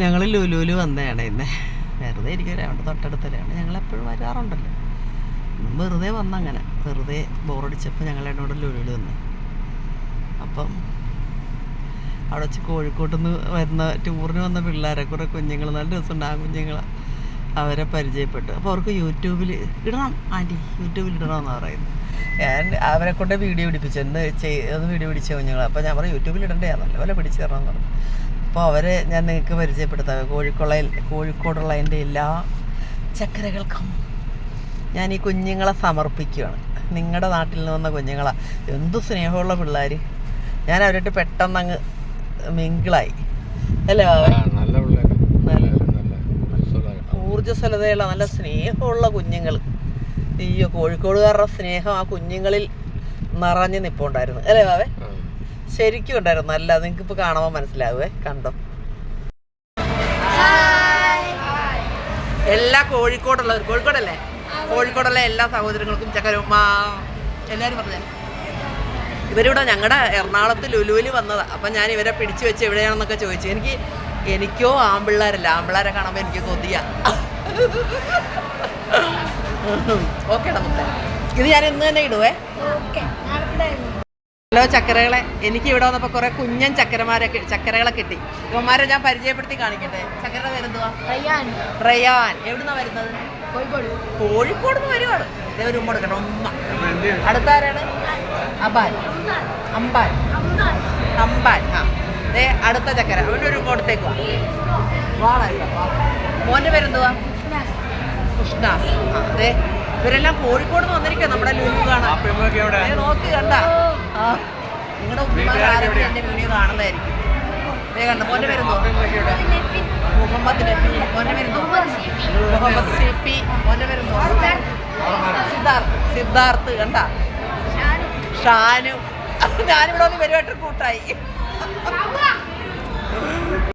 ഞങ്ങൾ ലുലുലു വന്നതാണ് ഇന്ന്. വെറുതെ ഇരിക്കും അവിടെ തൊട്ടടുത്തലാണ് ഞങ്ങൾ എപ്പോഴും വരാറുണ്ടല്ലോ വെറുതെ വന്നങ്ങനെ. വെറുതെ ബോറടിച്ചപ്പോൾ ഞങ്ങൾ എന്നോട് ലുലുലു വന്നു. അപ്പം അവിടെ വെച്ച് കോഴിക്കോട്ട് നിന്ന് വരുന്ന ടൂറിന് വന്ന പിള്ളേരെ കുറേ കുഞ്ഞുങ്ങൾ നല്ല രസമുണ്ട് ആ കുഞ്ഞുങ്ങൾ അവരെ പരിചയപ്പെട്ടു. അപ്പോൾ അവർക്ക് യൂട്യൂബിൽ ഇടണം. ആന്റി യൂട്യൂബിൽ ഇടണമെന്ന് പറയുന്നത് ഞാൻ അവരെ കൊണ്ട് വീഡിയോ പിടിപ്പിച്ചു. എന്ന് ചെയ്ത് വീഡിയോ പിടിച്ച കുഞ്ഞുങ്ങൾ അപ്പോൾ ഞാൻ പറഞ്ഞു യൂട്യൂബിൽ ഇടണ്ടേ? നല്ലപോലെ പിടിച്ചു തരണം എന്ന് പറഞ്ഞു. അപ്പോൾ അവരെ ഞാൻ നിങ്ങൾക്ക് പരിചയപ്പെടുത്താം. കോഴിക്കോളയിൽ കോഴിക്കോടുള്ള എന്റെ എല്ലാ ചക്കരകൾക്കും ഞാൻ ഈ കുഞ്ഞുങ്ങളെ സമർപ്പിക്കുകയാണ്. നിങ്ങളുടെ നാട്ടിൽ നിന്ന് വന്ന കുഞ്ഞുങ്ങളാണ് എന്ത് സ്നേഹമുള്ള പിള്ളേർ ഞാൻ അവരോട്ട് പെട്ടെന്ന് അങ്ങ് മിങ്കിളായി. അല്ലേ ബാബേ? ഊർജസ്വലതയുള്ള നല്ല സ്നേഹമുള്ള കുഞ്ഞുങ്ങൾ അയ്യോ കോഴിക്കോടുകാരുടെ സ്നേഹം ആ കുഞ്ഞുങ്ങളിൽ നിറഞ്ഞു നിൽപ്പുണ്ടായിരുന്നു അല്ലേ ബാവേ ആ. ശരിക്കും ഉണ്ടായിരുന്നു. നല്ല നിങ്ങൾക്ക് ഇപ്പോൾ കാണുമ്പോൾ മനസ്സിലാവേ കണ്ടോ? എല്ലാ കോഴിക്കോടുള്ളവർ കോഴിക്കോടല്ലേ? കോഴിക്കോടുള്ള എല്ലാ സഹോദരങ്ങൾക്കും ചക്കരമ്മ എല്ലാവരും പറഞ്ഞേ. ഇവരിവിടെ ഞങ്ങളുടെ എറണാകുളത്ത് ലുലുവിൽ വന്നതാ. അപ്പം ഞാൻ ഇവരെ പിടിച്ചു വെച്ച് എവിടെയാണെന്നൊക്കെ ചോദിച്ചു. എനിക്ക് എനിക്കോ ആമ്പിള്ളേരല്ല. ആമ്പിള്ളേരെ കാണുമ്പോൾ എനിക്ക് കൊതിയ. ഓക്കെ ഇത് ഞാൻ ഇന്ന് തന്നെ ഇടുവേ? ഹലോ ചക്കരകളെ? എനിക്ക് ഇവിടെ വന്നപ്പോൾ കുറെ കുഞ്ഞൻ ചക്കരമാരെ ചക്കരകളെ കിട്ടി. ഇവന്മാരെ ഞാൻ പരിചയപ്പെടുത്തി കാണിക്കട്ടെ? ചക്കര വരുന്നതുവാ റയാൻ. എവിടുന്നാ വരുന്നത്? കോഴിക്കോട്. നിന്ന് വരുവാണ് ഇതേ ഒരു ഉമ്മ കൊടുക്കണം ഉമ്മ. അടുത്ത ആരാണ്? അബാൻ അമ്പാൻ. അമ്പാൻ. ആ. ദേ അടുത്ത ചക്കര. അവന്റെ ഒരു കൊടുത്തേക്കുവാ വാളല്ല മോന്റെ പേരെന്തുവാ? കൃഷ്ണ ആ അതെ ഇവരെല്ലാം കോഴിക്കോട് നിന്ന് വന്നിരിക്കുക നമ്മുടെ ലുലു കാണാൻ. നോക്ക് കണ്ട. നിങ്ങളുടെ ഉമ്മമാരും എന്റെ വീഡിയോ കാണുന്നതായിരിക്കും. കണ്ട? Muhammad Nabi Muhammad C P. Siddharth. Siddharth കണ്ട? ഷാനു. ഞാനിവിടെ വന്ന് പരിപാടി കൂട്ടായി.